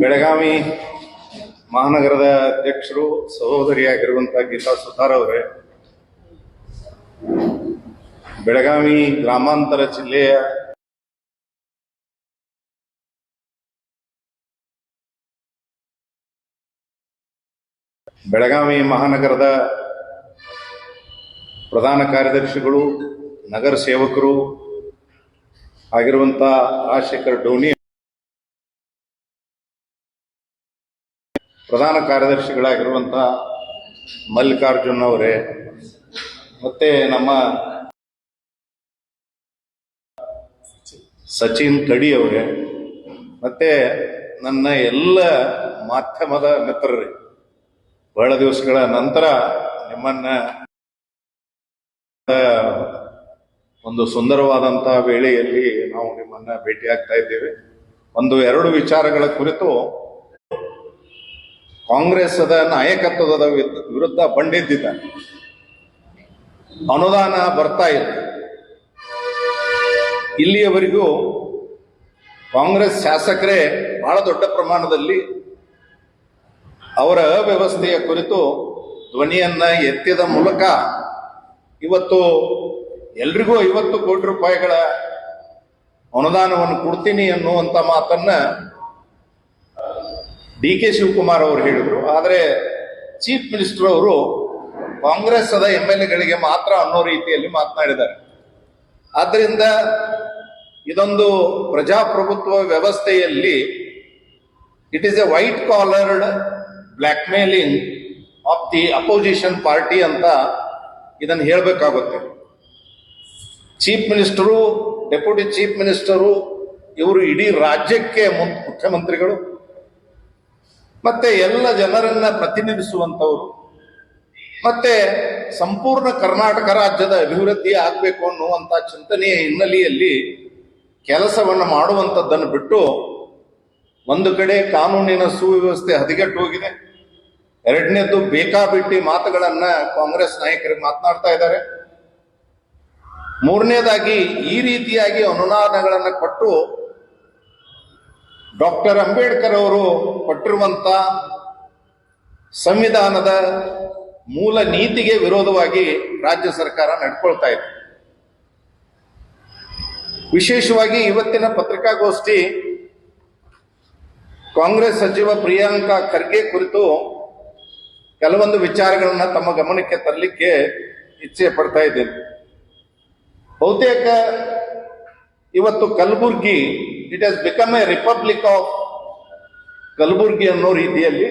ಬೆಳಗಾವಿ ಮಹಾನಗರದ ಅಧ್ಯಕ್ಷರು, ಸಹೋದರಿಯಾಗಿರುವಂತಹ ಗೀತಾ ಸುತಾರ ಅವರೇ, ಬೆಳಗಾವಿ ಗ್ರಾಮಾಂತರ ಜಿಲ್ಲೆಯ ಬೆಳಗಾವಿ ಮಹಾನಗರದ ಪ್ರಧಾನ ಕಾರ್ಯದರ್ಶಿಗಳು, ನಗರ ಸೇವಕರು ಆಗಿರುವಂಥ ರಾಜಶೇಖರ್ ಡೋನಿ ಪ್ರಧಾನ ಕಾರ್ಯದರ್ಶಿಗಳಾಗಿರುವಂಥ ಮಲ್ಲಿಕಾರ್ಜುನ್ ಅವರೇ, ಮತ್ತೆ ನಮ್ಮ ಸಚಿನ್ ಕಡಿ ಅವರೇ, ಮತ್ತೆ ನನ್ನ ಎಲ್ಲ ಮಾಧ್ಯಮದ ಮಿತ್ರರೇ, ಬಹಳ ದಿವಸಗಳ ನಂತರ ನಿಮ್ಮನ್ನ ಒಂದು ಸುಂದರವಾದಂತಹ ವೇಳೆಯಲ್ಲಿ ನಾವು ನಿಮ್ಮನ್ನ ಭೇಟಿಯಾಗ್ತಾ ಇದ್ದೇವೆ. ಒಂದು ಎರಡು ವಿಚಾರಗಳ ಕುರಿತು ಕಾಂಗ್ರೆಸ್ದ ನಾಯಕತ್ವದ ವಿರುದ್ಧ- ಬಂಡೆದ್ದಿದ್ದಾನೆ. ಅನುದಾನ ಬರ್ತಾ ಇಲ್ಲ ಇಲ್ಲಿಯವರೆಗೂ ಕಾಂಗ್ರೆಸ್ ಶಾಸಕರೇ ಬಹಳ ದೊಡ್ಡ ಪ್ರಮಾಣದಲ್ಲಿ ಅವರ ಅವ್ಯವಸ್ಥೆಯ ಕುರಿತು ಧ್ವನಿಯನ್ನ ಎತ್ತಿದ ಮೂಲಕ ಇವತ್ತು ಎಲ್ರಿಗೂ ಐವತ್ತು ಕೋಟಿ ರೂಪಾಯಿಗಳ ಅನುದಾನವನ್ನು ಕೊಡ್ತೀನಿ ಅನ್ನುವಂಥ ಮಾತನ್ನ ಡಿ ಕೆ ಶಿವಕುಮಾರ್ ಅವರು ಹೇಳಿದರು. ಆದರೆ ಚೀಫ್ ಮಿನಿಸ್ಟರ್ ಅವರು ಕಾಂಗ್ರೆಸ್ ಅದ ಎಂ ಎಲ್ ಎಗಳಿಗೆ ಮಾತ್ರ ಅನ್ನೋ ರೀತಿಯಲ್ಲಿ ಮಾತನಾಡಿದ್ದಾರೆ. ಆದ್ದರಿಂದ ಇದೊಂದು ಪ್ರಜಾಪ್ರಭುತ್ವ ವ್ಯವಸ್ಥೆಯಲ್ಲಿ it is a white collared blackmailing of the opposition party ಅಂತ ಇದನ್ನು ಹೇಳಬೇಕಾಗುತ್ತೆ. Chief minister, deputy chief minister, ಇವರು ಇಡೀ ರಾಜ್ಯಕ್ಕೆ ಮುಖ್ಯಮಂತ್ರಿಗಳು ಮತ್ತೆ ಎಲ್ಲ ಜನರನ್ನ ಪ್ರತಿನಿಧಿಸುವಂತವರು ಮತ್ತೆ ಸಂಪೂರ್ಣ ಕರ್ನಾಟಕ ರಾಜ್ಯದ ಅಭಿವೃದ್ಧಿ ಆಗಬೇಕು ಅನ್ನುವಂಥ ಚಿಂತನೆಯ ಹಿನ್ನೆಲೆಯಲ್ಲಿ ಕೆಲಸವನ್ನು ಮಾಡುವಂಥದ್ದನ್ನು ಬಿಟ್ಟು ಒಂದು ಕಡೆ ಕಾನೂನಿನ ಸುವ್ಯವಸ್ಥೆ ಹದಗೆಟ್ಟು ಹೋಗಿದೆ. ಎರಡನೇದ್ದು ಬೇಕಾಬಿಟ್ಟಿ ಮಾತುಗಳನ್ನ ಕಾಂಗ್ರೆಸ್ ನಾಯಕರಿಗೆ ಮಾತನಾಡ್ತಾ ಇದ್ದಾರೆ. ಮೂರನೇದಾಗಿ ಈ ರೀತಿಯಾಗಿ ಅನುದಾನಗಳನ್ನು ಕೊಟ್ಟು ಡಾಕ್ಟರ್ ಅಂಬೇಡ್ಕರ್ ಅವರು ಕೊಟ್ಟಿರುವಂಥ ಸಂವಿಧಾನದ ಮೂಲ ನೀತಿಗೆ ವಿರೋಧವಾಗಿ ರಾಜ್ಯ ಸರ್ಕಾರ ನಡ್ಕೊಳ್ತಾ ಇದೆ. ವಿಶೇಷವಾಗಿ ಇವತ್ತಿನ ಪತ್ರಿಕಾಗೋಷ್ಠಿ ಕಾಂಗ್ರೆಸ್ ಸಚಿವ ಪ್ರಿಯಾಂಕಾ ಖರ್ಗೆ ಕುರಿತು ಕೆಲವೊಂದು ವಿಚಾರಗಳನ್ನ ತಮ್ಮ ಗಮನಕ್ಕೆ ತರಲಿಕ್ಕೆ ಇಚ್ಛೆ ಪಡ್ತಾ ಇದ್ದೇನೆ. ಬಹುತೇಕ ಇವತ್ತು Kalaburagi it has become a republic of Kalaburagi ಅನ್ನೋ ರೀತಿಯಲ್ಲಿ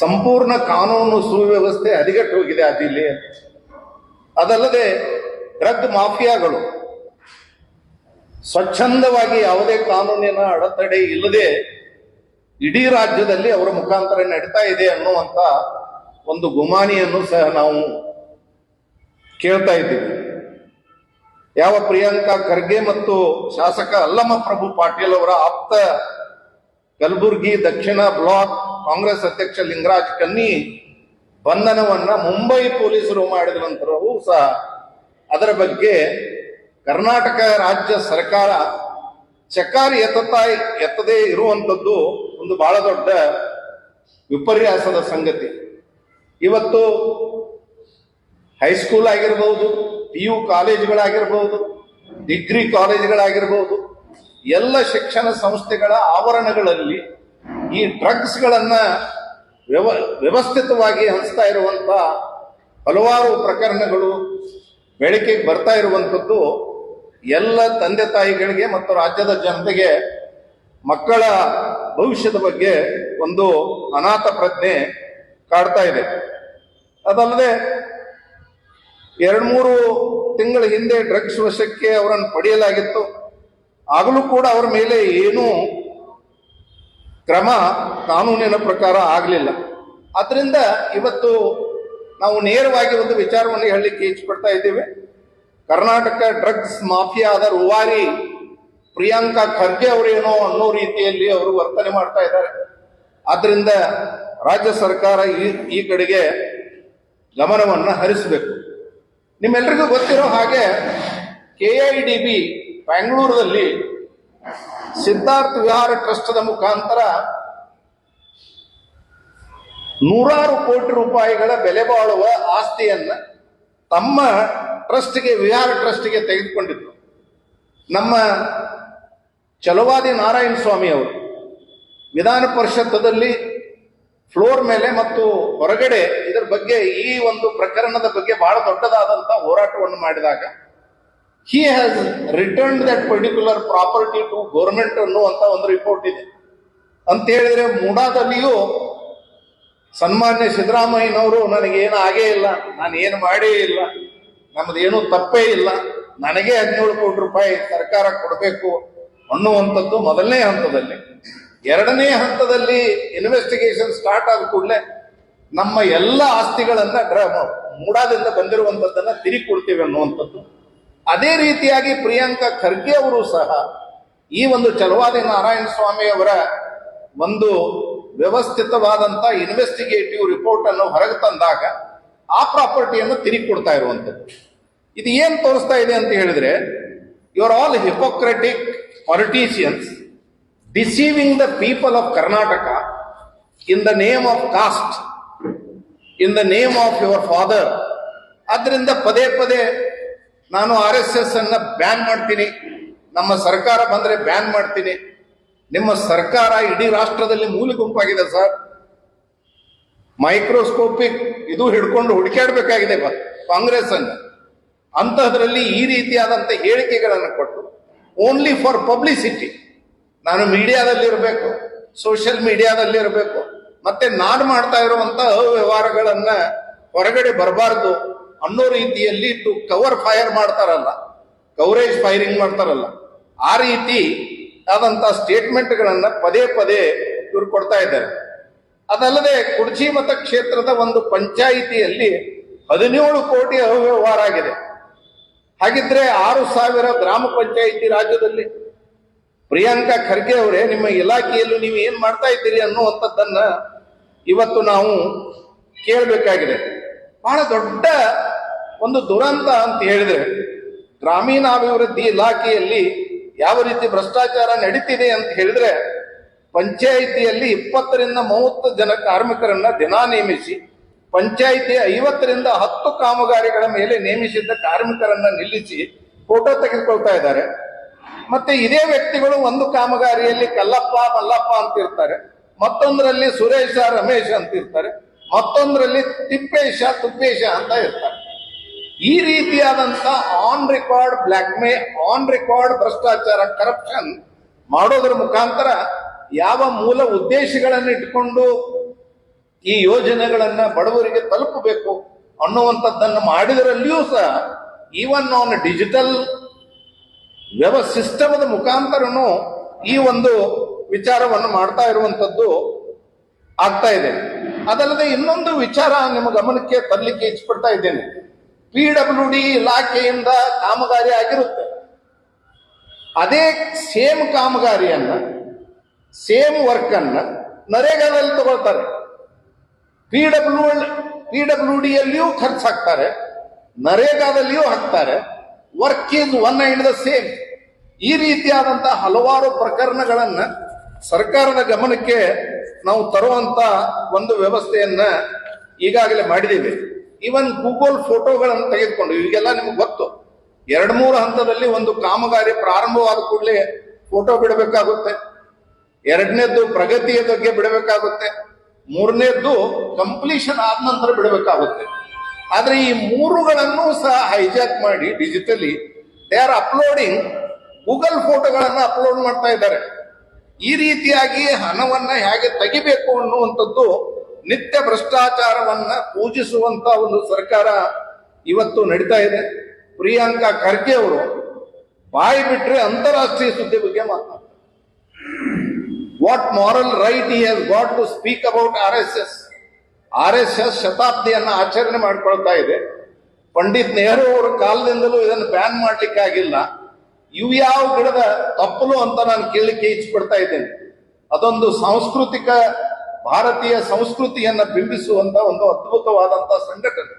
ಸಂಪೂರ್ಣ ಕಾನೂನು ಸುವ್ಯವಸ್ಥೆ ಹದಗೆಟ್ಟು ಹೋಗಿದೆ ಆ ಜಿಲ್ಲೆಯಲ್ಲಿ. ಅದಲ್ಲದೆ ಡ್ರಗ್ ಮಾಫಿಯಾಗಳು. ಸ್ವಚ್ಛಂದವಾಗಿ ಯಾವುದೇ ಕಾನೂನಿನ ಅಡೆತಡೆ ಇಲ್ಲದೆ ಇಡೀ ರಾಜ್ಯದಲ್ಲಿ ಅವರ ಮುಖಾಂತರ ನಡೀತಾ ಇದೆ ಅನ್ನುವಂಥ ಒಂದು ಗುಮಾನಿಯನ್ನು ಸಹ ನಾವು ಕೇಳ್ತಾ ಇದ್ದೀವಿ. ಯಾವ ಪ್ರಿಯಾಂಕಾ ಖರ್ಗೆ ಮತ್ತು ಶಾಸಕ ಅಲ್ಲಮ ಪ್ರಭು ಪಾಟೀಲ್ ಅವರ ಆಪ್ತ ಕಲಬುರ್ಗಿ ದಕ್ಷಿಣ ಬ್ಲಾಕ್ ಕಾಂಗ್ರೆಸ್ ಅಧ್ಯಕ್ಷ ಲಿಂಗರಾಜ್ ಕನ್ನಿ ಬಂಧನವನ್ನ ಮುಂಬೈ ಪೊಲೀಸರು ಮಾಡಿದ ನಂತರವೂ ಸಹ ಅದರ ಬಗ್ಗೆ ಕರ್ನಾಟಕ ರಾಜ್ಯ ಸರ್ಕಾರ ಚಕಾರ ಎತ್ತತಾ ಎತ್ತದೇ ಇರುವಂಥದ್ದು ಒಂದು ಬಹಳ ದೊಡ್ಡ ವಿಪರ್ಯಾಸದ ಸಂಗತಿ. ಇವತ್ತು ಹೈಸ್ಕೂಲ್ ಆಗಿರ್ಬೋದು ಪಿ ಯು ಕಾಲೇಜುಗಳಾಗಿರ್ಬೋದು, ಡಿಗ್ರಿ ಕಾಲೇಜುಗಳಾಗಿರ್ಬೋದು, ಎಲ್ಲ ಶಿಕ್ಷಣ ಸಂಸ್ಥೆಗಳ ಆವರಣಗಳಲ್ಲಿ ಈ ಡ್ರಗ್ಸ್ಗಳನ್ನು ವ್ಯವ, ವ್ಯವಸ್ಥಿತವಾಗಿ ಹಂಚ್ತಾ ಇರುವಂಥ ಹಲವಾರು ಪ್ರಕರಣಗಳು ಬೆಳಕಿಗೆ ಬರ್ತಾ ಇರುವಂಥದ್ದು ಎಲ್ಲ ತಂದೆ ತಾಯಿಗಳಿಗೆ ಮತ್ತು ರಾಜ್ಯದ ಜನತೆಗೆ ಮಕ್ಕಳ ಭವಿಷ್ಯದ ಬಗ್ಗೆ ಒಂದು ಅನಾಥ ಪ್ರಜ್ಞೆ ಕಾಡ್ತಾ ಇದೆ. ಅದಲ್ಲದೆ ಎರಡು ಮೂರು ತಿಂಗಳ ಹಿಂದೆ ಡ್ರಗ್ಸ್ ವಶಕ್ಕೆ ಅವರನ್ನು ಪಡೆಯಲಾಗಿತ್ತು. ಆಗಲೂ ಕೂಡ ಅವರ ಮೇಲೆ ಏನೂ ಕ್ರಮ ಕಾನೂನಿನ ಪ್ರಕಾರ ಆಗಲಿಲ್ಲ. ಆದ್ದರಿಂದ ಇವತ್ತು ನಾವು ನೇರವಾಗಿ ಒಂದು ವಿಚಾರವನ್ನು ಹೇಳಲಿಕ್ಕೆ ಇಚ್ಛಪಡ್ತಾ ಇದ್ದೇವೆ. ಕರ್ನಾಟಕ ಡ್ರಗ್ಸ್ ಮಾಫಿಯಾದ ರೂವಾರಿ ಪ್ರಿಯಾಂಕಾ ಖರ್ಗೆ ಅವರೇನೋ ಅನ್ನೋ ರೀತಿಯಲ್ಲಿ ಅವರು ವರ್ತನೆ ಮಾಡ್ತಾ ಇದ್ದಾರೆ. ಆದ್ದರಿಂದ ರಾಜ್ಯ ಸರ್ಕಾರ ಈ ಈ ಕಡೆಗೆ ಗಮನವನ್ನು ಹರಿಸಬೇಕು. ನಿಮ್ಮೆಲ್ಲರಿಗೂ ಗೊತ್ತಿರೋ ಹಾಗೆ ಕೆ ಐ ಡಿ ಬಿ ಬ್ಯಾಂಗ್ಳೂರಲ್ಲಿ ಸಿದ್ಧಾರ್ಥ ವಿಹಾರ ಟ್ರಸ್ಟ್ದ ಮುಖಾಂತರ ನೂರಾರು ಕೋಟಿ ರೂಪಾಯಿಗಳ ಬೆಲೆ ಬಾಳುವ ಆಸ್ತಿಯನ್ನ ತಮ್ಮ ಟ್ರಸ್ಟ್ಗೆ, ವಿಹಾರ ಟ್ರಸ್ಟ್ಗೆ ತೆಗೆದುಕೊಂಡಿದ್ರು. ನಮ್ಮ ಚಲುವಾದಿ ನಾರಾಯಣ ಸ್ವಾಮಿ ಅವರು ವಿಧಾನ ಪರಿಷತ್ತದಲ್ಲಿ ಫ್ಲೋರ್ ಮೇಲೆ ಮತ್ತು ಹೊರಗಡೆ ಇದರ ಬಗ್ಗೆ ಈ ಒಂದು ಪ್ರಕರಣದ ಬಗ್ಗೆ ಬಹಳ ದೊಡ್ಡದಾದಂತಹ ಹೋರಾಟವನ್ನು ಮಾಡಿದಾಗ he has return that particular property to government ಅನ್ನುವಂತ ಒಂದು ರಿಪೋರ್ಟ್ ಇದೆ. ಅಂತ ಹೇಳಿದ್ರೆ ಮೂಡಾದಲ್ಲಿಯೂ ಸನ್ಮಾನ್ಯ ಸಿದ್ದರಾಮಯ್ಯನವರು ನನಗೇನು ಆಗೇ ಇಲ್ಲ, ನಾನು ಏನು ಮಾಡೇ ಇಲ್ಲ ನಮ್ದೇನು ತಪ್ಪೇ ಇಲ್ಲ, ನನಗೆ ಹದಿನೇಳು ಕೋಟಿ ರೂಪಾಯಿ ಸರ್ಕಾರ ಕೊಡಬೇಕು ಅನ್ನುವಂಥದ್ದು ಮೊದಲನೇ ಹಂತದಲ್ಲಿ ಎರಡನೇ ಹಂತದಲ್ಲಿ ಇನ್ವೆಸ್ಟಿಗೇಷನ್ ಸ್ಟಾರ್ಟ್ ಆದ ಕೂಡಲೇ ನಮ್ಮ ಎಲ್ಲ ಆಸ್ತಿಗಳನ್ನ ಮೂಡಾದಿಂದ ಬಂದಿರುವಂತದ್ದನ್ನ ಕೊಡ್ತೀವಿ ಅನ್ನುವಂಥದ್ದು. ಅದೇ ರೀತಿಯಾಗಿ ಪ್ರಿಯಾಂಕಾ ಖರ್ಗೆ ಅವರು ಸಹ ಈ ಒಂದು ಚಲವಾದಿ ನಾರಾಯಣ ಸ್ವಾಮಿ ಅವರ ಒಂದು ವ್ಯವಸ್ಥಿತವಾದಂತ ಇನ್ವೆಸ್ಟಿಗೇಟಿವ್ ರಿಪೋರ್ಟ್ ಅನ್ನು ಹೊರಗೆ ತಂದಾಗ ಆ ಪ್ರಾಪರ್ಟಿಯನ್ನು ತಿರುಗಿ ಕೊಡ್ತಾ ಇರುವಂತದ್ದು ಇದು ಏನ್ ತೋರಿಸ್ತಾ ಇದೆ ಅಂತ ಹೇಳಿದ್ರೆ you are all hypocratic politicians deceiving the people of Karnataka in the name of caste in the name of your father ಅದರಿಂದ ಪದೇ ಪದೇ ನಾನು ಆರ್ ಎಸ್ ಎಸ್ ಅನ್ನ ಬ್ಯಾನ್ ಮಾಡ್ತೀನಿ. ನಮ್ಮ ಸರ್ಕಾರ ಬಂದರೆ ಬ್ಯಾನ್ ಮಾಡ್ತೀನಿ. ನಿಮ್ಮ ಸರ್ಕಾರ ಇಡೀ ರಾಷ್ಟ್ರದಲ್ಲಿ ಮೂಲೆ ಗುಂಪಾಗಿದೆ ಸರ್. ಮೈಕ್ರೋಸ್ಕೋಪಿಕ್ ಇದು ಹಿಡ್ಕೊಂಡು ಹುಡುಕಾಡಬೇಕಾಗಿದೆ ಕಾಂಗ್ರೆಸ್ ಅನ್ನು. ಅಂತಹದ್ರಲ್ಲಿ ಈ ರೀತಿಯಾದಂಥ ಹೇಳಿಕೆಗಳನ್ನು ಕೊಟ್ಟು ಓನ್ಲಿ ಫಾರ್ ಪಬ್ಲಿಸಿಟಿ ನಾನು ಮೀಡಿಯಾದಲ್ಲಿ ಇರಬೇಕು ಸೋಷಿಯಲ್ ಮೀಡಿಯಾದಲ್ಲಿ ಇರಬೇಕು ಮತ್ತೆ ನಾನು ಮಾಡ್ತಾ ಇರುವಂತ ಅವ್ಯವಹಾರಗಳನ್ನ ಹೊರಗಡೆ ಬರಬಾರ್ದು ಅನ್ನೋ ರೀತಿಯಲ್ಲಿ ಟು ಕವರ್ ಫೈರ್ ಮಾಡ್ತಾರಲ್ಲ ಕವರೇಜ್ ಫೈರಿಂಗ್ ಮಾಡ್ತಾರಲ್ಲ, ಆ ರೀತಿ ಆದಂತ ಸ್ಟೇಟ್ಮೆಂಟ್ಗಳನ್ನ ಪದೇ ಪದೇ ಇವ್ರು ಕೊಡ್ತಾ ಇದ್ದಾರೆ. ಅದಲ್ಲದೆ ಕುರ್ಚಿ ಮತ ಕ್ಷೇತ್ರದ ಒಂದು ಪಂಚಾಯಿತಿಯಲ್ಲಿ ಹದಿನೇಳು ಕೋಟಿ ಅವ್ಯವಹಾರ ಆಗಿದೆ. ಹಾಗಿದ್ರೆ ಆರು ಸಾವಿರ ಗ್ರಾಮ ಪಂಚಾಯಿತಿ ರಾಜ್ಯದಲ್ಲಿ ಪ್ರಿಯಾಂಕಾ ಖರ್ಗೆ ಅವರೇ, ನಿಮ್ಮ ಇಲಾಖೆಯಲ್ಲೂ ನೀವು ಏನು ಮಾಡ್ತಾ ಇದ್ದೀರಿ ಅನ್ನುವಂಥದ್ದನ್ನ ಇವತ್ತು ನಾವು ಕೇಳಬೇಕಾಗಿದೆ. ಬಹಳ ದೊಡ್ಡ ಒಂದು ದುರಂತ ಅಂತ ಹೇಳಿದ್ರೆ, ಗ್ರಾಮೀಣಾಭಿವೃದ್ಧಿ ಇಲಾಖೆಯಲ್ಲಿ ಯಾವ ರೀತಿ ಭ್ರಷ್ಟಾಚಾರ ನಡೀತಿದೆ ಅಂತ ಹೇಳಿದ್ರೆ, ಪಂಚಾಯಿತಿಯಲ್ಲಿ ಇಪ್ಪತ್ತರಿಂದ ಮೂವತ್ತು ಜನ ಕಾರ್ಮಿಕರನ್ನ ದಿನಾ ನೇಮಿಸಿ, ಪಂಚಾಯಿತಿ ಐವತ್ತರಿಂದ ಹತ್ತು ಕಾಮಗಾರಿಗಳ ಮೇಲೆ ನೇಮಿಸಿದ್ದ ಕಾರ್ಮಿಕರನ್ನ ನಿಲ್ಲಿಸಿ ಫೋಟೋ ತೆಗೆದುಕೊಳ್ತಾ ಇದ್ದಾರೆ. ಮತ್ತೆ ಇದೇ ವ್ಯಕ್ತಿಗಳು ಒಂದು ಕಾಮಗಾರಿಯಲ್ಲಿ ಕಲ್ಲಪ್ಪ, ಮಲ್ಲಪ್ಪ ಅಂತ ಇರ್ತಾರೆ. ಮತ್ತೊಂದರಲ್ಲಿ ಸುರೇಶ, ರಮೇಶ್ ಅಂತ ಇರ್ತಾರೆ. ಮತ್ತೊಂದರಲ್ಲಿ ತಿಪ್ಪೇಶ, ತುಪ್ಪೇಶ ಅಂತ ಇರ್ತಾರೆ. ಈ ರೀತಿಯಾದಂತ on record black on record ಭ್ರಷ್ಟಾಚಾರ ಕರಪ್ಷನ್ ಮಾಡೋದ್ರ ಮುಖಾಂತರ ಯಾವ ಮೂಲ ಉದ್ದೇಶಗಳನ್ನು ಇಟ್ಕೊಂಡು ಈ ಯೋಜನೆಗಳನ್ನ ಬಡವರಿಗೆ ತಲುಪಬೇಕು ಅನ್ನುವಂಥದ್ದನ್ನು ಮಾಡಿದರಲ್ಲಿಯೂ ಸಹ ಈವನ್ ಆನ್ ಡಿಜಿಟಲ್ ವ್ಯವ ಸಿಸ್ಟಮದ ಮುಖಾಂತರನು ಈ ಒಂದು ವಿಚಾರವನ್ನು ಮಾಡ್ತಾ ಇರುವಂಥದ್ದು ಆಗ್ತಾ ಇದೆ. ಅದಲ್ಲದೆ ಇನ್ನೊಂದು ವಿಚಾರ ನಿಮ್ಮ ಗಮನಕ್ಕೆ ತರಲಿಕ್ಕೆ ಇಚ್ಛಪಡ್ತಾ ಇದ್ದೇನೆ. ಪಿ ಡಬ್ಲ್ಯೂ ಡಿ ಇಲಾಖೆಯಿಂದ ಕಾಮಗಾರಿ ಆಗಿರುತ್ತೆ. ಅದೇ ಸೇಮ್ ಕಾಮಗಾರಿಯನ್ನ ಸೇಮ್ ವರ್ಕ್ ಅನ್ನ ನರೇಗಾದಲ್ಲಿ ತಗೊಳ್ತಾರೆ. ಪಿ ಡಬ್ಲ್ಯೂ ಪಿ ಡಬ್ಲ್ಯೂ ಡಿಯಲ್ಲಿಯೂ ಖರ್ಚು ಹಾಕ್ತಾರೆ ನರೇಗಾದಲ್ಲಿಯೂ ಹಾಕ್ತಾರೆ. Work is one and the same ಈ ರೀತಿಯಾದಂತಹ ಹಲವಾರು ಪ್ರಕರಣಗಳನ್ನ ಸರ್ಕಾರದ ಗಮನಕ್ಕೆ ನಾವು ತರುವಂತ ಒಂದು ವ್ಯವಸ್ಥೆಯನ್ನ ಈಗಾಗಲೇ ಮಾಡಿದ್ದೀವಿ. ಈವನ್ ಗೂಗಲ್ ಫೋಟೋಗಳನ್ನು ತೆಗೆದುಕೊಂಡು, ಈಗೆಲ್ಲ ನಿಮ್ಗೆ ಗೊತ್ತು. ಎರಡು ಮೂರು ಹಂತದಲ್ಲಿ ಒಂದು ಕಾಮಗಾರಿ ಪ್ರಾರಂಭವಾದ ಕೂಡಲೇ ಫೋಟೋ ಬಿಡಬೇಕಾಗುತ್ತೆ. ಎರಡನೇದ್ದು ಪ್ರಗತಿಯ ಬಗ್ಗೆ ಬಿಡಬೇಕಾಗುತ್ತೆ. ಮೂರನೇದ್ದು ಕಂಪ್ಲೀಷನ್ ಆದ ನಂತರ ಬಿಡಬೇಕಾಗುತ್ತೆ. ಆದ್ರೆ ಈ ಮೂರುಗಳನ್ನು ಸಹ ಹೈಜಾಕ್ ಮಾಡಿ digitally they are uploading Google ಫೋಟೋಗಳನ್ನು ಅಪ್ಲೋಡ್ ಮಾಡ್ತಾ ಇದ್ದಾರೆ. ಈ ರೀತಿಯಾಗಿ ಹಣವನ್ನ ಹೇಗೆ ತೆಗಿಬೇಕು ಅನ್ನುವಂಥದ್ದು ನಿತ್ಯ ಭ್ರಷ್ಟಾಚಾರವನ್ನ ಪೂಜಿಸುವಂತ ಒಂದು ಸರ್ಕಾರ ಇವತ್ತು ನಡೀತಾ ಇದೆ. ಪ್ರಿಯಾಂಕಾ ಖರ್ಗೆ ಅವರು ಬಾಯಿ ಬಿಟ್ರೆ ಅಂತಾರಾಷ್ಟ್ರೀಯ ಸುದ್ದಿ ಬಗ್ಗೆ ಮಾತನಾಡ್ತಾರೆ. What moral right he has got to speak about R S S R S S ಶತಾಬ್ದಿಯನ್ನು ಆಚರಣೆ ಮಾಡ್ಕೊಳ್ತಾ ಇದೆ. ಪಂಡಿತ್ ನೆಹರು ಅವರ ಕಾಲದಿಂದಲೂ ಇದನ್ನು ಬ್ಯಾನ್ ಮಾಡ್ಲಿಕ್ಕೆ ಆಗಿಲ್ಲ. ಇವು ಯಾವ ಗಿಡದ ತಪ್ಪಲು ಅಂತ ನಾನು ಕೇಳಲಿಕ್ಕೆ ಇಚ್ಛಪಡ್ತಾ ಇದ್ದೇನೆ. ಅದೊಂದು ಸಾಂಸ್ಕೃತಿಕ, ಭಾರತೀಯ ಸಂಸ್ಕೃತಿಯನ್ನ ಬಿಂಬಿಸುವಂತ ಒಂದು ಅದ್ಭುತವಾದಂತಹ ಸಂಘಟನೆ.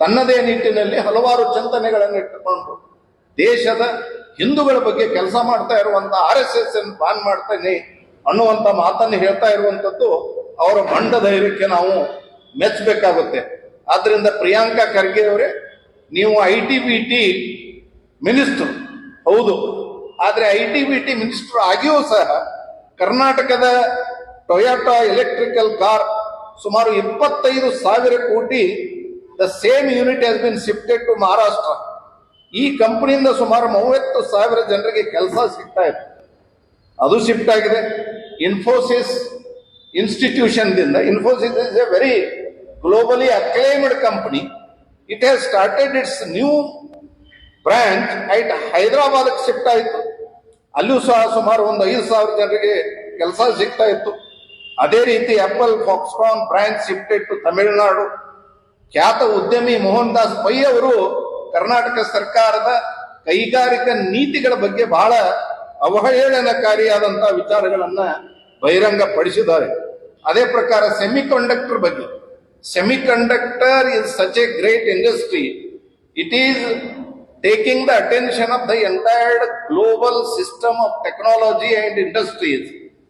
ತನ್ನದೇ ನಿಟ್ಟಿನಲ್ಲಿ ಹಲವಾರು ಚಿಂತನೆಗಳನ್ನು ಇಟ್ಟುಕೊಂಡು ದೇಶದ ಹಿಂದೂಗಳ ಬಗ್ಗೆ ಕೆಲಸ ಮಾಡ್ತಾ ಇರುವಂತ ಆರ್ ಎಸ್ ಎಸ್ ಅನ್ನು ಬಾನ್ ಮಾಡ್ತೇನೆ ಅನ್ನುವಂತ ಮಾತನ್ನು ಹೇಳ್ತಾ ಇರುವಂತದ್ದು ಅವರ ಮಂಡ ಧೈರ್ಯಕ್ಕೆ ನಾವು ಮೆಚ್ಚಬೇಕಾಗುತ್ತೆ. ಆದ್ರಿಂದ ಪ್ರಿಯಾಂಕಾ ಖರ್ಗೆ ಅವರೇ, ನೀವು I T B T minister. ಹೌದು. ಆದರೆ I T B T minister ಆಗಿಯೂ ಸಹ ಕರ್ನಾಟಕದ ಟೊಯಾಟಾ ಎಲೆಕ್ಟ್ರಿಕಲ್ ಕಾರ್ ಸುಮಾರು ಇಪ್ಪತ್ತೈದು ಸಾವಿರ crore the same unit has been shifted to Maharashtra. ಈ ಕಂಪನಿಯಿಂದ ಸುಮಾರು ಮೂವತ್ತು ಸಾವಿರ ಜನರಿಗೆ ಕೆಲಸ ಸಿಗ್ತಾ ಇದೆ. ಅದು ಶಿಫ್ಟ್ ಆಗಿದೆ. ಇನ್ಫೋಸಿಸ್ ಇನ್ಸ್ಟಿಟ್ಯೂಷನ್ ದಿಂದ Infosys is a very globally acclaimed company it has started its new branch at ಹೈದರಾಬಾದ್ಗೆ shift ಆಯಿತು. ಅಲ್ಲೂ ಸಹ ಸುಮಾರು ಒಂದು ಐದು ಸಾವಿರ ಜನರಿಗೆ ಕೆಲಸ ಸಿಗ್ತಾ ಇತ್ತು. ಅದೇ ರೀತಿ Apple Foxconn branch shifted to Tamil Nadu ಖ್ಯಾತ ಉದ್ಯಮಿ ಮೋಹನ್ ದಾಸ್ ಪೈ ಅವರು ಕರ್ನಾಟಕ ಸರ್ಕಾರದ ಕೈಗಾರಿಕಾ ನೀತಿಗಳ ಬಗ್ಗೆ ಬಹಳ ಅವಹೇಳನಕಾರಿಯಾದಂತಹ ವಿಚಾರಗಳನ್ನ ಬಹಿರಂಗ ಪಡಿಸಿದ್ದಾರೆ ಅದೇ ಪ್ರಕಾರ ಸೆಮಿಕಂಡಕ್ಟರ್ ಬಗ್ಗೆ. Semiconductor is such a great industry it is taking the attention of the entired global system of technology and industries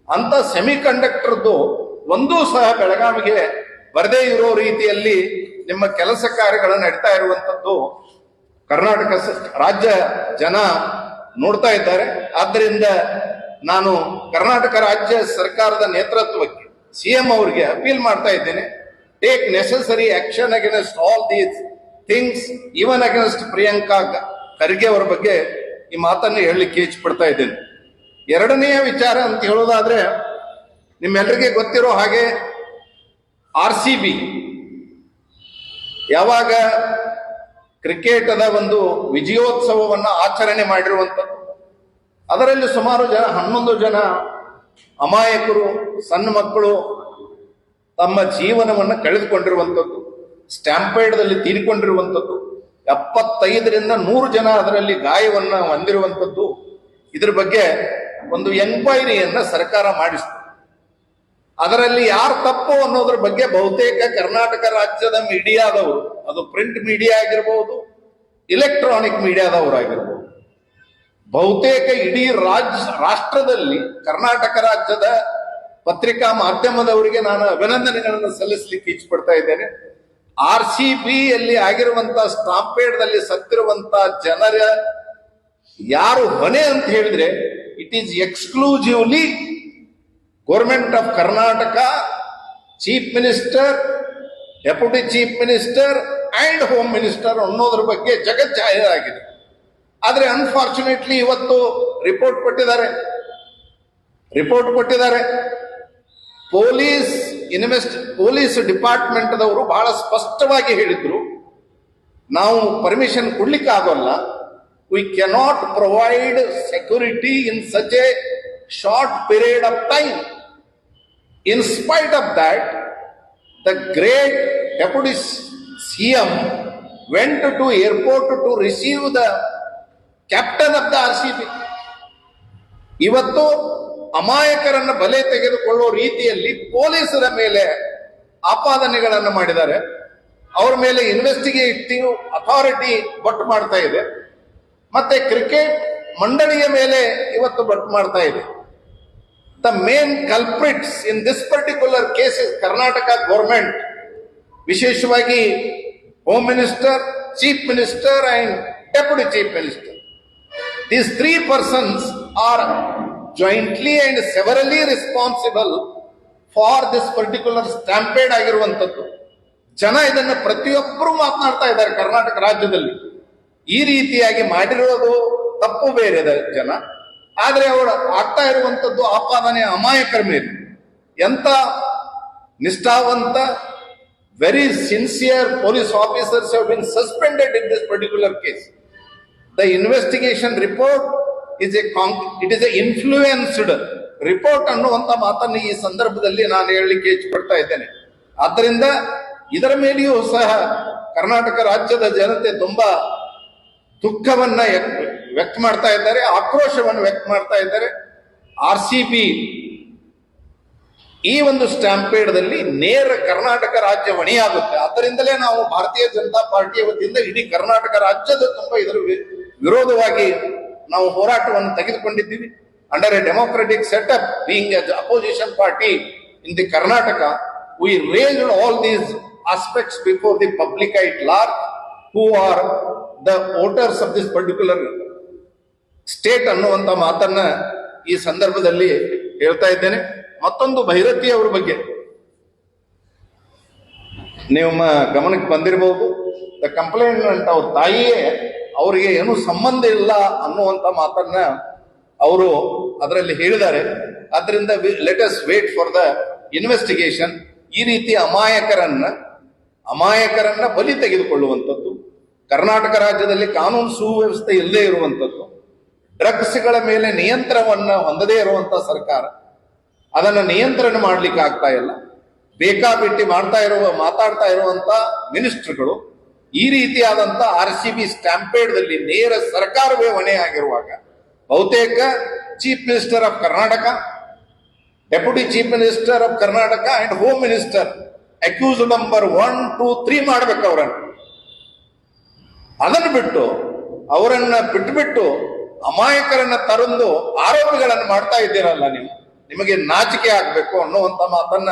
ಅಂತ ಸೆಮಿ ಕಂಡಕ್ಟರ್ದು ಒಂದೂ ಸಹ ಬೆಳಗಾವಿಗೆ ಬರದೇ ಇರೋ ರೀತಿಯಲ್ಲಿ ನಿಮ್ಮ ಕೆಲಸ ಕಾರ್ಯಗಳು ನಡೀತಾ ಇರುವಂತದ್ದು ಕರ್ನಾಟಕ ರಾಜ್ಯ ಜನ ನೋಡ್ತಾ ಇದ್ದಾರೆ. ಆದ್ದರಿಂದ ನಾನು ಕರ್ನಾಟಕ ರಾಜ್ಯ ಸರ್ಕಾರದ ನೇತೃತ್ವಕ್ಕೆ ಸಿಎಂ ಅವರಿಗೆ ಅಪೀಲ್ ಮಾಡ್ತಾ ಇದ್ದೇನೆ. Take necessary action against all these things even against Priyanka Kharge ಅವರ ಬಗ್ಗೆ ಈ ಮಾತನ್ನು ಹೇಳಲಿಕ್ಕೆ ಇಚ್ಛಪಡ್ತಾ ಇದ್ದೇನೆ. ಎರಡನೆಯ ವಿಚಾರ ಅಂತ ಹೇಳೋದಾದ್ರೆ ನಿಮ್ಮೆಲ್ಲರಿಗೆ ಗೊತ್ತಿರೋ ಹಾಗೆ ಆರ್ ಸಿ ಬಿ ಯಾವಾಗ ಕ್ರಿಕೆಟದ ಒಂದು ವಿಜಯೋತ್ಸವವನ್ನು ಆಚರಣೆ ಮಾಡಿರುವಂಥದ್ದು. ಅದರಲ್ಲಿ ಸುಮಾರು ಜನ, ಹನ್ನೊಂದು ಜನ ಅಮಾಯಕರು, ಸಣ್ಣ ಮಕ್ಕಳು ತಮ್ಮ ಜೀವನವನ್ನು ಕಳೆದುಕೊಂಡಿರುವಂಥದ್ದು, ಸ್ಟ್ಯಾಂಪೇಡ್ದಲ್ಲಿ ತೀರಿಕೊಂಡಿರುವಂಥದ್ದು, ಎಪ್ಪತ್ತೈದರಿಂದ ನೂರು ಜನ ಅದರಲ್ಲಿ ಗಾಯವನ್ನು ಹೊಂದಿರುವಂಥದ್ದು, ಇದ್ರ ಬಗ್ಗೆ ಒಂದು ಎನ್ಕ್ವೈರಿಯನ್ನ ಸರ್ಕಾರ ಮಾಡಿಸ್ತು. ಅದರಲ್ಲಿ ಯಾರು ತಪ್ಪು ಅನ್ನೋದ್ರ ಬಗ್ಗೆ ಬಹುತೇಕ ಕರ್ನಾಟಕ ರಾಜ್ಯದ ಮೀಡಿಯಾದವರು ಅದು ಪ್ರಿಂಟ್ ಮೀಡಿಯಾ ಆಗಿರ್ಬೋದು, ಇಲೆಕ್ಟ್ರಾನಿಕ್ ಮೀಡಿಯಾದವರು ಆಗಿರ್ಬೋದು ಬಹುತೇಕ ಇಡೀ ರಾಜ್ಯ ರಾಷ್ಟ್ರದಲ್ಲಿ ಕರ್ನಾಟಕ ರಾಜ್ಯದ ಪತ್ರಿಕಾ ಮಾಧ್ಯಮದವರಿಗೆ ನಾನು ಅಭಿನಂದನೆಗಳನ್ನು ಸಲ್ಲಿಸಲಿಕ್ಕೆ ಇಚ್ಛಪಡ್ತಾ ಇದ್ದೇನೆ. ಆರ್ ಸಿ ಬಿ ಯಲ್ಲಿ ಆಗಿರುವಂತ ಸ್ಟಾಂಪೇಡ್ದಲ್ಲಿ ಸತ್ತಿರುವಂತ ಜನರ ಯಾರು ಹೊಣೆ ಅಂತ ಹೇಳಿದ್ರೆ it is exclusively government of Karnataka chief minister deputy chief minister and home minister ಅನ್ನೋದ್ರ ಬಗ್ಗೆ ಜಗಜ್ಜಾಹೀರಾಗಿದೆ ಆದ್ರೆ ಅನ್ಫಾರ್ಚುನೇಟ್ಲಿ ಇವತ್ತು ರಿಪೋರ್ಟ್ ಕೊಟ್ಟಿದ್ದಾರೆ. ರಿಪೋರ್ಟ್ ಕೊಟ್ಟಿದ್ದಾರೆ. ಪೊಲೀಸ್ ಇನ್ವೆಸ್ಟ್ ಪೊಲೀಸ್ ಡಿಪಾರ್ಟ್ಮೆಂಟ್ದವರು ಬಹಳ ಸ್ಪಷ್ಟವಾಗಿ ಹೇಳಿದ್ರು, ನಾವು ಪರ್ಮಿಷನ್ ಕೊಡ್ಲಿಕ್ಕೆ ಆಗೋಲ್ಲ. We cannot provide security in such a short period of time in spite of that the great deputy CM went to airport to receive the captain of the R C B. ಇವತ್ತು ಅಮಾಯಕರನ್ನು ಬಲೆ ತೆಗೆದುಕೊಳ್ಳುವ ರೀತಿಯಲ್ಲಿ ಪೊಲೀಸರ ಮೇಲೆ ಆಪಾದನೆಗಳನ್ನು ಮಾಡಿದ್ದಾರೆ. ಅವ್ರ ಮೇಲೆ ಇನ್ವೆಸ್ಟಿಗೇಟಿವ್ ಅಥಾರಿಟಿ ಬಟ್ ಮಾಡ್ತಾ ಇದೆ. ಮತ್ತೆ ಕ್ರಿಕೆಟ್ ಮಂಡಳಿಯ ಮೇಲೆ ಇವತ್ತು ಬಟ್ ಮಾಡ್ತಾ ಇದೆ. The main culprits in this particular case Karnataka government ವಿಶೇಷವಾಗಿ home minister chief minister and deputy chief minister These three persons are jointly and severally responsible for this particular stampede ಆಗಿರುವಂಥದ್ದು. ಜನ ಇದನ್ನು ಪ್ರತಿಯೊಬ್ಬರು ಮಾತನಾಡ್ತಾ ಇದ್ದಾರೆ ಕರ್ನಾಟಕ ರಾಜ್ಯದಲ್ಲಿ. ಈ ರೀತಿಯಾಗಿ ಮಾಡಿರೋದು ತಪ್ಪು ಬೇರೆ ಜನ. ಆದರೆ ಅವಳು ಆಗ್ತಾ ಇರುವಂಥದ್ದು ಆಪಾದನೆ ಅಮಾಯಕರ ಮೇಲೆ. ಎಂತ ನಿಷ್ಠಾವಂತ very sincere police officers have been suspended in this particular case the investigation report is a con- it is a influenced report ಅನ್ನುವಂಥ ಮಾತನ್ನು ಈ ಸಂದರ್ಭದಲ್ಲಿ ನಾನು ಹೇಳಲಿಕ್ಕೆ ಇಚ್ಛಪಡ್ತಾ ಇದ್ದೇನೆ. ಆದ್ದರಿಂದ ಇದರ ಮೇಲೆಯೂ ಸಹ ಕರ್ನಾಟಕ ರಾಜ್ಯದ ಜನತೆ ತುಂಬಾ ದುಃಖವನ್ನ ವ್ಯಕ್- ವ್ಯಕ್ತ ಮಾಡ್ತಾ ಇದ್ದಾರೆ, ಆಕ್ರೋಶವನ್ನು ವ್ಯಕ್ತ ಮಾಡ್ತಾ ಇದ್ದಾರೆ. ಆರ್ ಸಿ ಬಿ ಈ ಒಂದು ಸ್ಟ್ಯಾಂಪೇಡ್ದಲ್ಲಿ ನೇರ ಕರ್ನಾಟಕ ರಾಜ್ಯ ಹೊಣೆಯಾಗುತ್ತೆ. ಅದರಿಂದಲೇ ನಾವು ಭಾರತೀಯ ಜನತಾ ಪಾರ್ಟಿಯ ವತಿಯಿಂದ ಇಡೀ ಕರ್ನಾಟಕ ರಾಜ್ಯದ ತುಂಬ ಇದರ ವಿರೋಧವಾಗಿ ನಾವು ಹೋರಾಟವನ್ನು ತೆಗೆದುಕೊಂಡಿದ್ದೀವಿ. Under a democratic setup being as opposition party in the Karnataka we raise all these aspects before the public at large who are the voters of this particular state ಅನ್ನುವಂತ ಮಾತನ್ನ ಈ ಸಂದರ್ಭದಲ್ಲಿ ಹೇಳ್ತಾ ಇದ್ದೇನೆ. ಮತ್ತೊಂದು ಭೈರತಿ ಅವರ ಬಗ್ಗೆ. ನಿಮ್ಮ ಗಮನಕ್ಕೆ ಬಂದಿರಬಹುದು ದ ಕಂಪ್ಲೇಂಟ್ ಅವ್ರ ತಾಯಿಯೇ ಅವರಿಗೆ ಏನು ಸಂಬಂಧ ಇಲ್ಲ ಅನ್ನುವಂತ ಮಾತನ್ನ ಅವರು ಅದರಲ್ಲಿ ಹೇಳಿದ್ದಾರೆ. ಅದರಿಂದ let us wait for the investigation ಈ ರೀತಿ ಅಮಾಯಕರನ್ನ ಅಮಾಯಕರನ್ನ ಬಲಿ ತೆಗೆದುಕೊಳ್ಳುವಂಥದ್ದು, ಕರ್ನಾಟಕ ರಾಜ್ಯದಲ್ಲಿ ಕಾನೂನು ಸುವ್ಯವಸ್ಥೆ ಇಲ್ಲದೆ ಇರುವಂಥದ್ದು, ಡ್ರಗ್ಸ್ಗಳ ಮೇಲೆ ನಿಯಂತ್ರಣವನ್ನ ಹೊಂದದೇ ಇರುವಂತ ಸರ್ಕಾರ, ಅದನ್ನು ನಿಯಂತ್ರಣ ಮಾಡ್ಲಿಕ್ಕೆ ಆಗ್ತಾ ಇಲ್ಲ. ಬೇಕಾಬಿಟ್ಟಿ ಮಾಡ್ತಾ ಇರುವ, ಮಾತಾಡ್ತಾ ಇರುವಂತ ಮಿನಿಸ್ಟರ್ಗಳು ಈ ರೀತಿಯಾದಂತ ಆರ್ ಸಿ ಬಿ ಸ್ಟ್ಯಾಂಪೇಡ್ದಲ್ಲಿ ನೇರ ಸರ್ಕಾರವೇ ಹೊಣೆ ಆಗಿರುವಾಗ, ಬಹುತೇಕ chief minister of Karnataka deputy chief minister of Karnataka and home minister accused number one two three ಮಾಡ್ಬೇಕು ಅವರನ್ನು. ಅದನ್ನು ಬಿಟ್ಟು ಅವರನ್ನ ಬಿಟ್ಟುಬಿಟ್ಟು ಅಮಾಯಕರನ್ನ ತರಂದು ಆರೋಪಿಗಳನ್ನು ಮಾಡ್ತಾ ಇದ್ದೀರಲ್ಲ ನೀವು, ನಿಮಗೆ ನಾಚಿಕೆ ಆಗಬೇಕು ಅನ್ನುವಂತ ಮಾತನ್ನ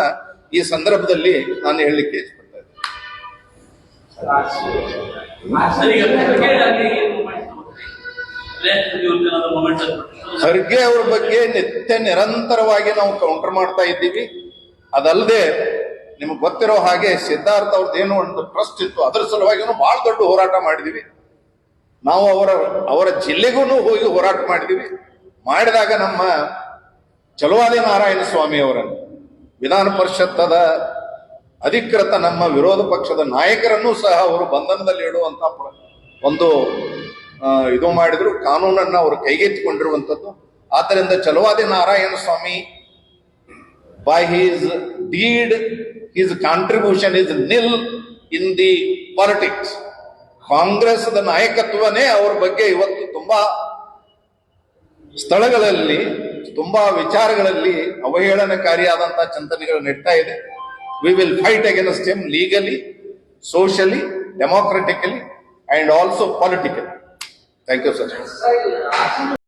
ಈ ಸಂದರ್ಭದಲ್ಲಿ ನಾನು ಹೇಳಲಿಕ್ಕೆ ಇಷ್ಟಪಡ್ತಾ ಖರ್ಗೆ ಅವ್ರ ಬಗ್ಗೆ ನಿತ್ಯ ನಿರಂತರವಾಗಿ ನಾವು ಕೌಂಟರ್ ಮಾಡ್ತಾ ಇದ್ದೀವಿ. ಅದಲ್ಲದೆ ನಿಮ್ಗೆ ಗೊತ್ತಿರೋ ಹಾಗೆ ಸಿದ್ಧಾರ್ಥ ಅವ್ರದ್ದೇನು ಒಂದು ಟ್ರಸ್ಟ್ ಇತ್ತು. ಅದ್ರ ಸಲುವಾಗಿ ಬಹಳ ದೊಡ್ಡ ಹೋರಾಟ ಮಾಡಿದೀವಿ. ನಾವು ಅವರ ಅವರ ಜಿಲ್ಲೆಗೂ ಹೋಗಿ ಹೋರಾಟ ಮಾಡಿದೀವಿ. ಮಾಡಿದಾಗ ನಮ್ಮ ಚಲುವಾದಿ ನಾರಾಯಣ ಸ್ವಾಮಿ ಅವರನ್ನು ವಿಧಾನ ಪರಿಷತ್ತದ ಅಧಿಕೃತ ನಮ್ಮ ವಿರೋಧ ಪಕ್ಷದ ನಾಯಕರನ್ನು ಸಹ ಅವರು ಬಂಧನದಲ್ಲಿ ಇಡುವಂತ ಒಂದು ಇದು ಮಾಡಿದ್ರು. ಕಾನೂನನ್ನ ಅವರು ಕೈಗೆತ್ತಿಕೊಂಡಿರುವಂಥದ್ದು. ಆದ್ದರಿಂದ ಚಲುವಾದಿ ನಾರಾಯಣ ಸ್ವಾಮಿ by his deed, his contribution is nil in the politics. ಕಾಂಗ್ರೆಸ್ದ ನಾಯಕತ್ವನೇ ಅವ್ರ ಬಗ್ಗೆ ಇವತ್ತು ತುಂಬಾ ಸ್ಥಳಗಳಲ್ಲಿ ತುಂಬಾ ವಿಚಾರಗಳಲ್ಲಿ ಅವಹೇಳನಕಾರಿಯಾದಂತಹ ಚಿಂತನೆಗಳು ನಡೀತಾ ಇದೆ. We will fight against him legally, socially, democratically, and also politically. Thank you, sir.